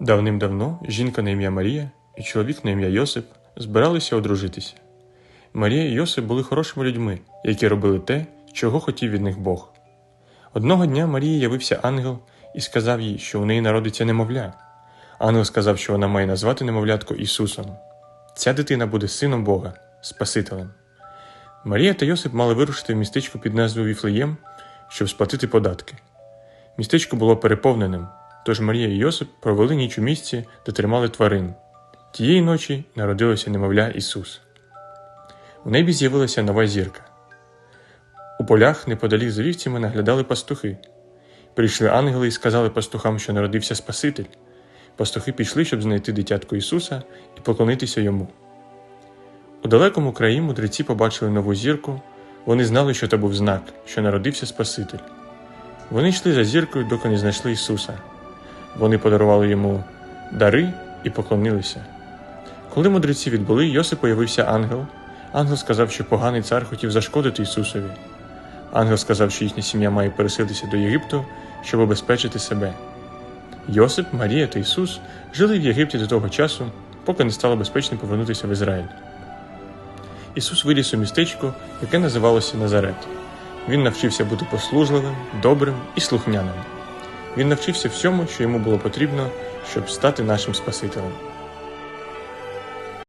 Давним-давно жінка на ім'я Марія і чоловік на ім'я Йосип збиралися одружитися. Марія і Йосип були хорошими людьми, які робили те, чого хотів від них Бог. Одного дня Марії явився ангел і сказав їй, що у неї народиться немовля. Ангел сказав, що вона має назвати немовлятко Ісусом. Ця дитина буде сином Бога, Спасителем. Марія та Йосип мали вирушити в містечко під назвою Віфлеєм, щоб сплатити податки. Містечко було переповненим, тож Марія і Йосип провели ніч у місці, де тримали тварин. Тієї ночі народилося немовля Ісус. У небі з'явилася нова зірка. У полях неподалік за вівцями наглядали пастухи. Прийшли ангели і сказали пастухам, що народився Спаситель. Пастухи пішли, щоб знайти дитятко Ісуса і поклонитися йому. У далекому краї мудреці побачили нову зірку, вони знали, що це був знак, що народився Спаситель. Вони йшли за зіркою, доки не знайшли Ісуса. Вони подарували йому дари і поклонилися. Коли мудреці відбули, Йосип появився ангел. Ангел сказав, що поганий цар хотів зашкодити Ісусові. Ангел сказав, що їхня сім'я має переселитися до Єгипту, щоб обезпечити себе. Йосип, Марія та Ісус жили в Єгипті до того часу, поки не стало безпечно повернутися в Ізраїль. Ісус виріс у містечку, яке називалося Назарет. Він навчився бути послужливим, добрим і слухняним. Він навчився всьому, що йому було потрібно, щоб стати нашим Спасителем.